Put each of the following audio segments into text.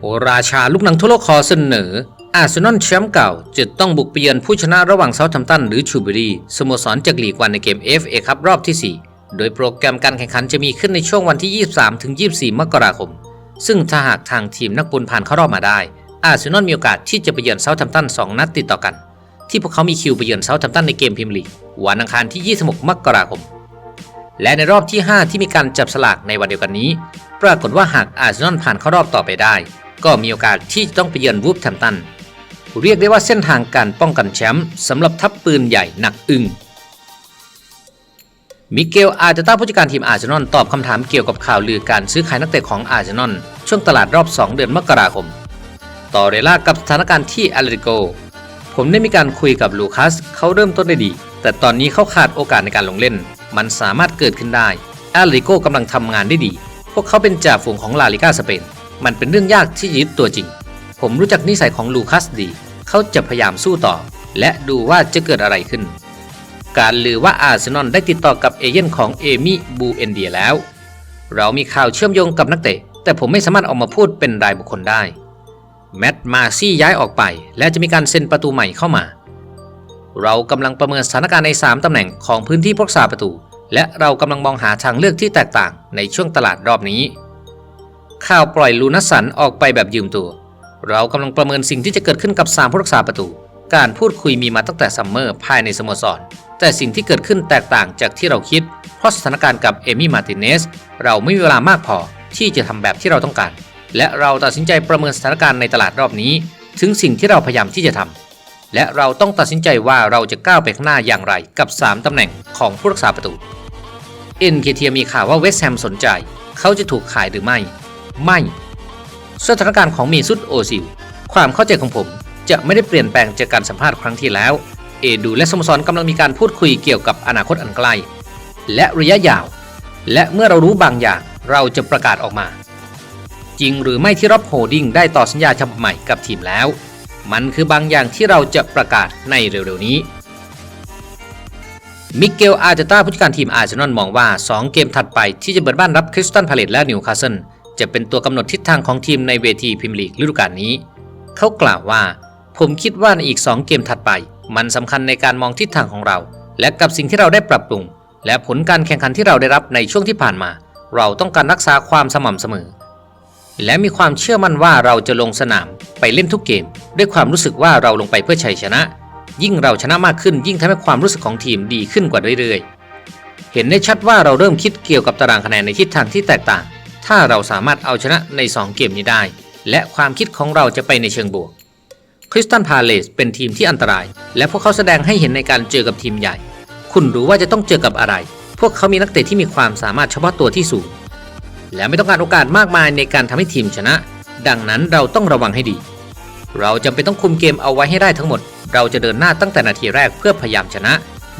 โอราชาลูกหนังทั่วโลกขอเสนอ อาร์เซนอลแชมป์เก่าจะต้องบุกไปเยือนผู้ชนะระหว่างเซาท์แฮมตันหรือชูบอรีสโมสรจากลีกวันในเกม FA ครับรอบที่ 4 โดยโปรแกรมการแข่งขันจะมีขึ้นในช่วงวันที่ 23 ถึง 24 มกราคม ซึ่งถ้าหากทางทีมนักบุญผ่านเข้ารอบมาได้ อาร์เซนอลมีโอกาสที่จะไปเยือนเซาท์แฮมตัน2นัดติดต่อกัน ที่พวกเขามีคิวไปเยือนเซาท์แฮมตันในเกมพรีเมียร์ลีกวันอังคารที่ 26 มกราคม และในรอบที่ 5 ที่มีการจับสลากในวันเดียวกันนี้ ปรากฏว่าหากอาร์เซนอลผ่านเข้ารอบต่อไปได้ ก็มีโอกาสที่จะต้องไปเยือนวูฟแฮมตัน เรียกได้ว่าเส้นทางการป้องกันแชมป์สำหรับทัพปืนใหญ่หนักอึ้งมิเกลอาร์เตต้าผู้จัดการทีมอาร์เซนอลตอบคำถามเกี่ยวกับข่าวลือการซื้อขายนักเตะของอาร์เซนอลช่วงตลาดรอบ 2 เดือนมกราคม ต่อเรล่ากับสถานการณ์ที่แอตเลติโก ผมได้มีการคุยกับลูคัสเขาเริ่มต้นได้ดี แต่ตอนนี้เขาขาดโอกาสในการลงเล่น มันสามารถเกิดขึ้นได้แอตเลติโกกำลังทำงานได้ดี พวกเขาเป็นจ่าฝูงของลาลิก้าสเปน มันเป็นเรื่องยากที่ยึดตัวจริง ผมรู้จักนิสัยของลูคัสดี เขาจะพยายามสู้ต่อ และดูว่าจะเกิดอะไรขึ้น การลือว่าอาร์เซนอลได้ติดต่อกับเอเย่นของเอมี่บูเอนเดียแล้ว เรามีข่าวเชื่อมโยงกับนักเตะ แต่ผมไม่สามารถออกมาพูดเป็นรายบุคคลได้ แมตต์มาซี่ย้ายออกไป และจะมีการเซ็นประตูใหม่เข้ามา เรากำลังประเมินสถานการณ์ใน 3ตำแหน่งของพื้นที่พักษาประตู และเรากำลังมองหาทางเลือกที่แตกต่างในช่วงตลาดรอบนี้ ข่าวปล่อยลูนัสันออกไปแบบยืมตัว เรากำลังประเมินสิ่งที่จะเกิดขึ้นกับสามผู้รักษาประตู การพูดคุยมีมาตั้งแต่ซัมเมอร์ภายในสโมสร แต่สิ่งที่เกิดขึ้นแตกต่างจากที่เราคิด เพราะสถานการณ์กับเอมี่มาติเนสเราไม่มีเวลามากพอที่จะทำแบบที่เราต้องการ และเราตัดสินใจประเมินสถานการณ์ในตลาดรอบนี้ ถึงสิ่งที่เราพยายามที่จะทำและเราต้องตัดสินใจว่าเราจะก้าวไปข้างหน้าอย่างไรกับ 3ตำแหน่งของผู้รักษาประตูเอ็นเคเทียมีข่าวว่าเวสแฮมสนใจ เขาจะถูกขายหรือไม่ ไม่ สถานการณ์ของมีซุดโอซิล ความเข้าใจของผมจะไม่ได้เปลี่ยนแปลงจากการสัมภาษณ์ครั้งที่แล้ว เอดูและสโมสรกำลังมีการพูดคุยเกี่ยวกับอนาคตอันไกล และระยะยาว และเมื่อเรารู้บางอย่างเราจะประกาศออกมา จริงหรือไม่ที่รอบโฮดดิ้งได้ต่อสัญญาฉบับใหม่กับทีมแล้ว มันคือบางอย่างที่เราจะประกาศในเร็วๆนี้มิเกลอาร์เตต้าผู้จัดการทีมอาร์เซนอลมองว่า 2 เกมถัดไปที่จะเปิดบ้านรับคริสตันพาเลตและนิวคาสเซิล จะเป็นตัวกำหนดทิศทางของทีมในเวทีพรีเมียร์ลีกฤดูกาลนี้ เขากล่าวว่า ผมคิดว่าในอีก 2 เกมถัดไป มันสำคัญในการมองทิศทางของเรา และกับสิ่งที่เราได้ปรับปรุง และผลการแข่งขันที่เราได้รับในช่วงที่ผ่านมา เราต้องการรักษาความสม่ำเสมอ และมีความเชื่อมั่นว่าเราจะลงสนามไปเล่นทุกเกม ด้วยความรู้สึกว่าเราลงไปเพื่อชัยชนะ ยิ่งเราชนะมากขึ้น ยิ่งทำให้ความรู้สึกของทีมดีขึ้นกว่าเรื่อยๆเห็นได้ชัดว่าเราเริ่มคิดเกี่ยวกับตารางคะแนนในทิศทางที่แตกต่าง ถ้าเราสามารถเอาชนะใน 2 เกมนี้ได้ และความคิดของเราจะไปในเชิงบวกคริสตันพาเลสเป็นทีมที่อันตราย และพวกเขาแสดงให้เห็นในการเจอกับทีมใหญ่ คุณรู้ว่าจะต้องเจอกับอะไร พวกเขามีนักเตะที่มีความสามารถเฉพาะตัวที่สูง และไม่ต้องการโอกาสมากมายในการทำให้ทีมชนะ ดังนั้นเราต้องระวังให้ดี เราจำเป็นต้องคุมเกมเอาไว้ให้ได้ทั้งหมด เราจะเดินหน้าตั้งแต่นาทีแรกเพื่อพยายามชนะ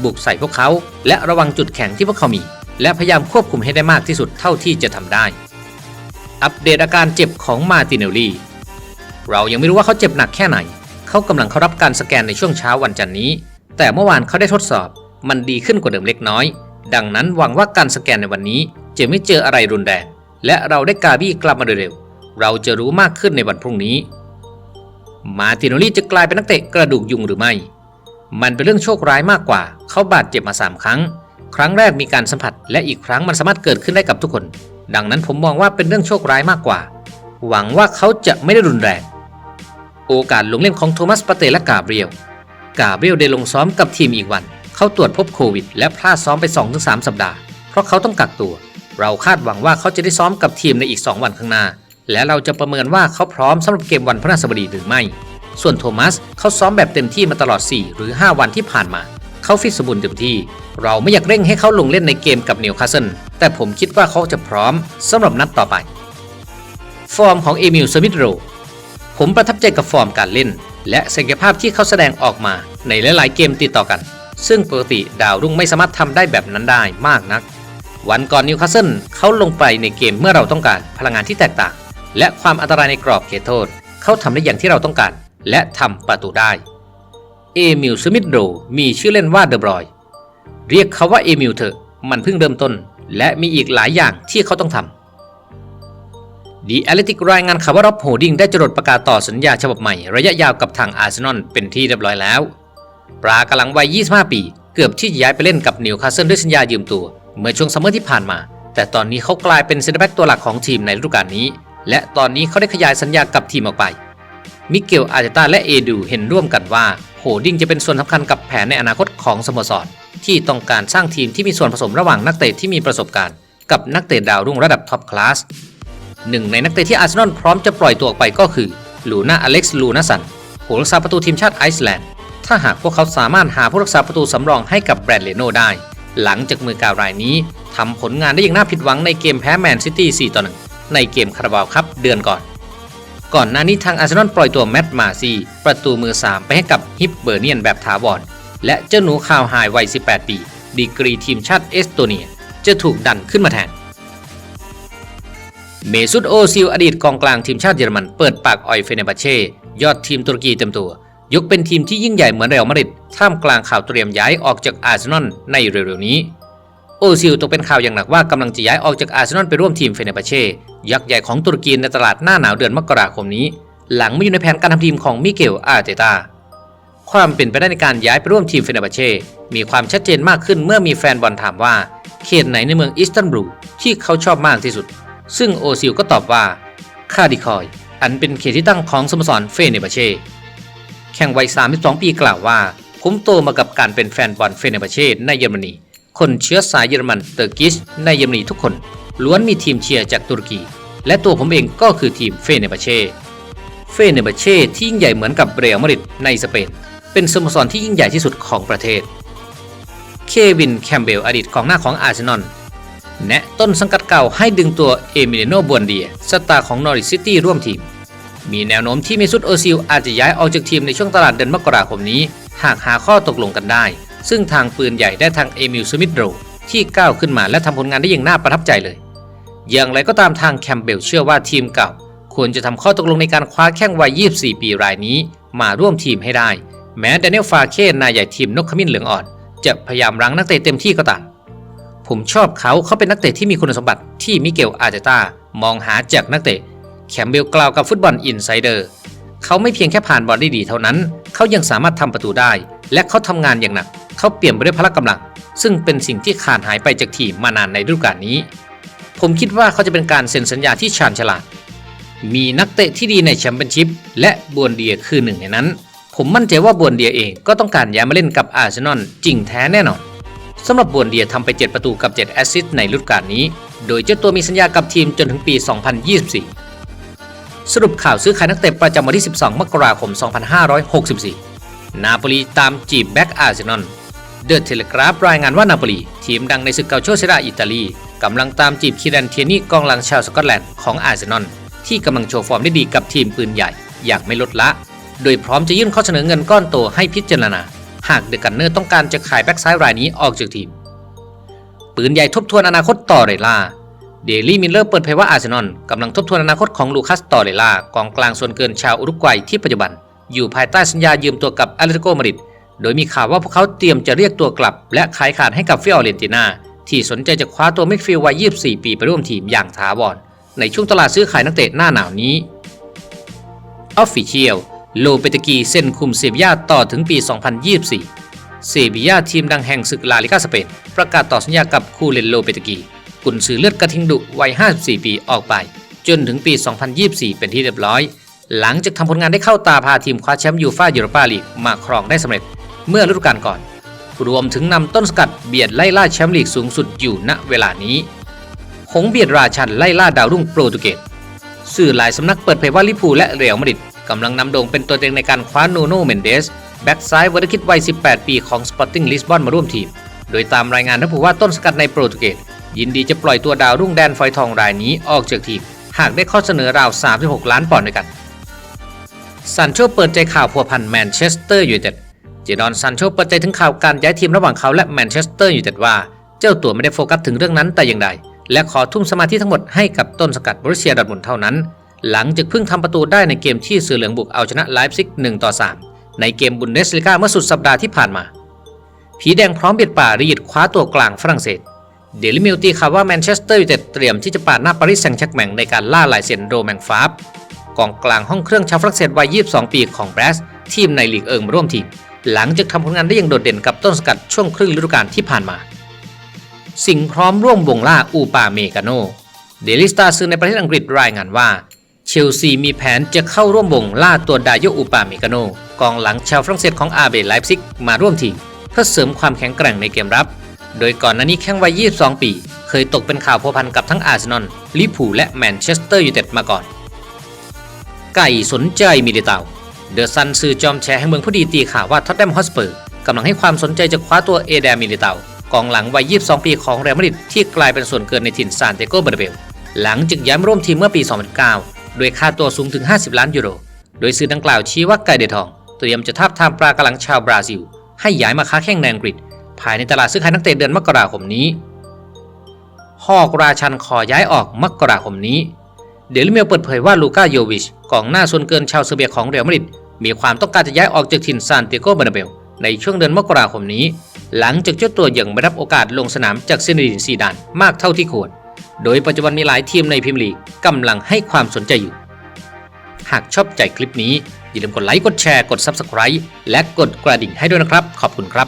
บุกใส่พวกเขา และระวังจุดแข็งที่พวกเขามี และพยายามควบคุมให้ได้มากที่สุดเท่าที่จะทำได้ อัปเดตอาการเจ็บของมาติเนลลี่เรายังไม่รู้ว่าเขาเจ็บหนักแค่ไหน เขากำลังเข้ารับการสแกนในช่วงเช้าวันจันทร์นี้ แต่เมื่อวานเขาได้ทดสอบ มันดีขึ้นกว่าเดิมเล็กน้อย ดังนั้นหวังว่าการสแกนในวันนี้จะไม่เจออะไรรุนแรง และเราได้กาบี้กลับมาโดยเร็ว เราจะรู้มากขึ้นในวันพรุ่งนี้ มาติโนลี่จะกลายเป็นนักเตะกระดูกยุงหรือไม่ มันเป็นเรื่องโชคร้ายมากกว่า เขาบาดเจ็บมา3ครั้ง ครั้งแรกมีการสัมผัส และอีกครั้งมันสามารถเกิดขึ้นได้กับทุกคน ดังนั้นผมมองว่าเป็นเรื่องโชคร้ายมากกว่า หวังว่าเขาจะไม่ได้รุนแรง โอกาสลงเล่นของโทมัสปาเตและกาเบรียล กาเบรียลได้ลงซ้อมกับทีมอีกวัน เขาตรวจพบโควิด และพลาดซ้อมไป 2-3 สัปดาห์ เพราะเขาต้องกักตัว เราคาดหวังว่าเขาจะได้ซ้อมกับทีมในอีก 2 วันข้างหน้า และเราจะประเมินว่าเขาพร้อมสำหรับเกมวันพฤหัสบดีหรือไม่ ส่วนโทมัสเขาซ้อมแบบเต็มที่มาตลอด 4 หรือ 5 วันที่ผ่านมา เขาฟิตสมบูรณ์เต็มที่ เราไม่อยากเร่งให้เขาลงเล่นในเกมกับนิวคาสเซิลแต่ผมคิดว่าเขาจะพร้อมสำหรับนัดต่อไป ฟอร์มของเอมิลสมิธโรผมประทับใจกับฟอร์มการเล่น และศักยภาพที่เขาแสดงออกมาในหลายๆเกมติดต่อกัน ซึ่งปกติดาวรุ่งไม่สามารถทำได้แบบนั้นได้มากนัก วันก่อนนิวคาสเซิลเขาลงไปในเกมเมื่อเราต้องการพลังงานที่แตกต่าง และความอันตรายในกรอบเขตโทษ เขาทำได้อย่างที่เราต้องการ และทำประตูได้ เอมิลสมิธโรมีชื่อเล่นว่าเดอะบรอย เรียกเขาว่าเอมิลเถอะ มันเพิ่งเริ่มต้น และมีอีกหลายอย่างที่เขาต้องทำดีแอลติกรายงานข่าวว่าร็อบโฮดิงได้จรดประกาศต่อสัญญาฉบับใหม่ ระยะยาวกับทางอาร์เซนอลเป็นที่เรียบร้อยแล้ว ปรากำลังวัย 25 ปี เกือบที่จะย้ายไปเล่นกับนิวคาสเซิลด้วยสัญญายืมตัว เมื่อช่วงซัมเมอร์ที่ผ่านมา แต่ตอนนี้เขากลายเป็นเซนเตอร์แบ็กตัวหลักของทีมในฤดูกาลนี้ และตอนนี้เขาได้ขยายสัญญากับทีมออกไปมิเกลอาร์เตต้าและเอดูเห็นร่วมกันว่า โฮดิงจะเป็นส่วนสำคัญกับแผนในอนาคตของสโมสร ที่ต้องการสร้างทีมที่มีส่วนผสมระหว่างนักเตะที่มีประสบการณ์ กับนักเตะดาวรุ่งระดับท็อปคลาสหนึ่งในนักเตะที่อาร์เซนอลพร้อมจะปล่อยตัวออกไปก็คือลูน่าอเล็กซ์ลูนาสันผู้รักษาประตูทีมชาติไอซ์แลนด์ ถ้าหากพวกเขาสามารถหาผู้รักษาประตูสำรองให้กับแบรนด์เลโนได้ หลังจากมือกาวรายนี้ทำผลงานได้อย่างน่าผิดหวังในเกมแพ้แมนซิตี้4ต่อ1ในเกมคาราบาวครับเดือนก่อน ก่อนหน้านี้ทางอาร์เซนอลปล่อยตัวแมตต์มาซีประตูมือ 3 ไปให้กับฮิปเบอร์เนียนแบบถาวร และเจ้าหนูข่าวหายวัย 18 ปี ดีกรีทีมชาติเอสโตเนีย จะถูกดันขึ้นมาแทน เมซุตโอซิลอดีตกองกลางทีมชาติเยอรมันเปิดปากออยเฟเนบาเช่ ยอดทีมตุรกีเต็มตัว ยกเป็นทีมที่ยิ่งใหญ่เหมือนเรอัลมาดริดท่ามกลางข่าวเตรียมย้ายออกจากอาร์เซนอลในเร็วๆนี้ โอซิลตกเป็นข่าวอย่างหนักว่ากำลังจะย้ายออกจากอาร์เซนอลไปร่วมทีมเฟเนบาเช่ยักษ์ใหญ่ของตุรกีในตลาดหน้าหนาวเดือนมกราคมนี้ หลังไม่อยู่ในแผนการทำทีมของมิเกลอาร์เตตาความเป็นไปได้ในการย้ายไปร่วมทีมเฟเนบาเช่ มีความชัดเจนมากขึ้นเมื่อมีแฟนบอลถามว่า เขตไหนในเมืองอิสตันบูลที่เขาชอบมากที่สุด ซึ่งโอซิลก็ตอบว่า คาดิคอย อันเป็นเขตที่ตั้งของสโมสรเฟเนบาเช่ แข่งวัย 32 ปีกล่าวว่า ผมโตมากับการเป็นแฟนบอลเฟเนบาเช่ในเยอรมนี คนเชื้อสายเยอรมันเตอร์กิชในเยอรมนีทุกคน ล้วนมีทีมเชียร์จากตุรกี และตัวผมเองก็คือทีมเฟเนบาเช่ เฟเนบาเช่ที่ยิ่งใหญ่เหมือนกับเรอัลมาดริดในสเปน เป็นสโมสรที่ยิ่งใหญ่ที่สุดของประเทศ เควินแคมเบลอดีตกองหน้าของอาร์เซนอลแนะต้นสังกัดเก่าให้ดึงตัวเอมิเลโนบวนเดียสตาร์ของนอริสซิตี้ร่วมทีม มีแนวโน้มที่เมซุตโอซิลอาจจะย้ายออกจากทีมในช่วงตลาดเดือนมกราคมนี้ หากหาข้อตกลงกันได้ ซึ่งทางปืนใหญ่ได้ทางเอมิลสมิธโรที่ก้าวขึ้นมาและทำผลงานได้อย่างน่าประทับใจเลย อย่างไรก็ตามทางแคมเบลเชื่อว่าทีมเก่า ควรจะทำข้อตกลงในการคว้าแข้งวัย 24 ปีรายนี้ มาร่วมทีมให้ได้ แม้แดเนียลฟาเคนนายใหญ่ทีมนกขมิ้นเหลืองอ่อน จะพยายามรั้งนักเตะเต็มที่ก็ตามผมชอบเขาเขาเป็นนักเตะที่มีคุณสมบัติที่มิเกลอาร์เตต้ามองหาจากนักเตะแคมเบลกล่าวกับฟุตบอลอินไซเดอร์เขาไม่เพียงแค่ผ่านบอลได้ดีเท่านั้น เขายังสามารถทำประตูได้ และเขาทำงานอย่างหนัก เขาเปลี่ยนไปด้วยพละกำลัง ซึ่งเป็นสิ่งที่ขาดหายไปจากทีมมานานในฤดูกาลนี้ ผมคิดว่าเขาจะเป็นการเซ็นสัญญาที่ชาญฉลาด มีนักเตะที่ดีในแชมเปี้ยนชิพและบวนเดียคือหนึ่งในนั้น ผมมั่นใจว่าบวนเดียเองก็ต้องการย้ายมาเล่นกับอาร์เซนอลจริงแท้แน่นอนสำหรับบวนเดียทำไป 7 ประตูกับ 7 แอสซิสต์ในฤดูกาลนี้ โดยเจ้าตัวมีสัญญากับทีมจนถึงปี 2024 สรุปข่าวซื้อขายนักเตะประจำวันที่ 12 มกราคม 2564 นาโปลีตามจีบแบ็กอาร์เซนอล เดอะเทเลกราฟรายงานว่านาโปลี ทีมดังในศึกเกาโชเซราอิตาลีกำลังตามจีบคิรันเทียนี่กองหลังชาวสกอตแลนด์ของอาร์เซนอลที่กำลังโชว์ฟอร์มได้ดีกับทีมปืนใหญ่ อย่างไม่ลดละ โดยพร้อมจะยื่นข้อเสนอเงินก้อนโตให้พิจารณา หากเดอะกันเนอร์ต้องการจะขายแบ็กซ้ายรายนี้ออกจากทีม ปืนใหญ่ทบทวนอนาคตต่อเรล่าเดลี่มิลเลอร์เปิดเผยว่าอาร์เซนอลกำลังทบทวนอนาคตของลูคัสตอเรล่ากองกลางส่วนเกินชาวอุรุกวัยที่ปัจจุบัน อยู่ภายใต้สัญญายืมตัวกับอตเลติโกมาดริด โดยมีข่าวว่าพวกเขาเตรียมจะเรียกตัวกลับ และขายขาดให้กับฟิออเรนตินาที่สนใจจะคว้าตัวมิดฟิลด์วัย 24 ปีไปร่วมทีมอย่างถาวรในช่วงตลาดซื้อขายนักเตะหน้าหนาวนี้ออฟฟิเชียลโลเปตกีเซ็นคุมเซบียาต่อถึงปี 2024 เซบียาทีมดังแห่งศึกลาลิกาสเปน ประกาศต่อสัญญากับคูเลนโลเปตกี กุนซือเลือดกระทิงดุวัย 54 ปีออกไป จนถึงปี 2024 เป็นที่เรียบร้อย หลังจากทำผลงานได้เข้าตาพาทีมคว้าแชมป์ยูฟ่ายูโรปาลีกมาครองได้สำเร็จ เมื่อฤดูกาลก่อน รวมถึงนำต้นสกัดเบียดไล่ล่าแชมป์ลีกสูงสุดอยู่ณเวลานี้ หงเบียดราชันไล่ล่าดาวรุ่งโปรตุเกสสื่อหลายสำนักเปิดเผยว่าลิพูและเรอัลมาดริดกำลังนำโด่งเป็นตัวเต็งในการคว้านูโน่เมนเดส แบ็กซ้ายวัยคิดวัย 18 ปีของสปอร์ติ้งลิสบอนมาร่วมทีม โดยตามรายงานระบุว่าต้นสกัดในโปรตุเกสยินดีจะปล่อยตัวดาวรุ่งแดนฟอยทองรายนี้ออกจากทีม หากได้ข้อเสนอราว 36 ล้านปอนด์ด้วยกันซันโชเปิดใจข่าวพัวพันแมนเชสเตอร์ยูไนเต็ด จดอนซันโชเปิดใจถึงข่าวการย้ายทีมระหว่างเขาและแมนเชสเตอร์ยูไนเต็ดว่า เจ้าตัวไม่ได้โฟกัสถึงเรื่องนั้นแต่อย่างใด และขอทุ่มสมาธิทั้งหมดให้กับต้นสกัดบรุเซียดอทมุนเท่านั้น หลังจากเพิ่งทำประตูได้ในเกมที่เสือเหลืองบุกเอาชนะไลฟ์ซิก1ต่อ3ในเกมบุนเดสลิก้าเมื่อสุดสัปดาห์ที่ผ่านมา ผีแดงพร้อมเบียดป่ารีดคว้าตัวกลางฝรั่งเศสเดลิมิลตีข่าวว่าแมนเชสเตอร์ยูไนเต็ดเตรียมที่จะปาดหน้าปารีสแซงต์แชร์กแมงในการล่าลายเซ็นโรแมงฟาบ กองกลางห้องเครื่องชาวฝรั่งเศสวัย 22 ปีของแบรสทีมในลีกเอิงมาร่วมทีม หลังจากทำผลงานได้อย่างโดดเด่นกับต้นสกัดช่วงครึ่งฤดูกาลที่ผ่านมา สิ่งพร้อมร่วมวงล่าอูปาเมกาโนเดลิสตาสื่อในประเทศอังกฤษรายงานว่า เชลซีมีแผนจะเข้าร่วมวงล่าตัวดายโยอูปาเมกาโนกองหลังชาวฝรั่งเศสของอาเบไลฟ์ซิกมาร่วมทีม เพื่อเสริมความแข็งแกร่งในเกมรับ โดยก่อนหน้านี้แข้งวัย 22 ปี เคยตกเป็นข่าวพัวพันกับทั้งอาร์เซนอลลิเวอร์พูลและแมนเชสเตอร์ยูไนเต็ดมาก่อน ไก่สนใจมิลิเตาเดอะซันสื่อจอมแชร์แห่งเมืองผู้ดีตีข่าวว่าท็อตแนมฮอสเปอร์กำลังให้ความสนใจจะคว้าตัวเอเดมิลิเตากองหลังวัย 22 ปีของเรอัลมาดริดที่กลายเป็นส่วนเกินในถิ่นซานเตโกเบร์เบล หลังจากย้ายมร่วมทีมเมื่อปี 2009 โดยค่าตัวสูงถึง 50 ล้านยูโร โดยสื่อดังกล่าวชี้ว่าไก่เดทอง เตรียมจะทาบทามปลากระลังชาวบราซิล ให้ย้ายมาค้าแข่งในอังกฤษ ภายในตลาดซื้อขายนักเตะเดือนมกราคมนี้ฮอกราชันขอย้ายออกมกราคมนี้ เดลิเมลเปิดเผยว่าลูก้าโยวิชกองหน้าส่วนเกินชาวเซอร์เบียของเรอัลมาดริดมีความต้องการจะย้ายออกจากถิ่นซานเตโกเบอร์นาเบลในช่วงเดือนมกราคมนี้ หลังจากเจ้าตัวยังไม่รับโอกาสลงสนามจากเซนดินซีดานมากเท่าที่ควร โดยปัจจุบันมีหลายทีมในพรีเมียร์ลีกกำลังให้ความสนใจอยู่ หากชอบใจคลิปนี้อย่าลืมกดไลค์กดแชร์กด Subscribe และกดกระดิ่งให้ด้วยนะครับ ขอบคุณครับ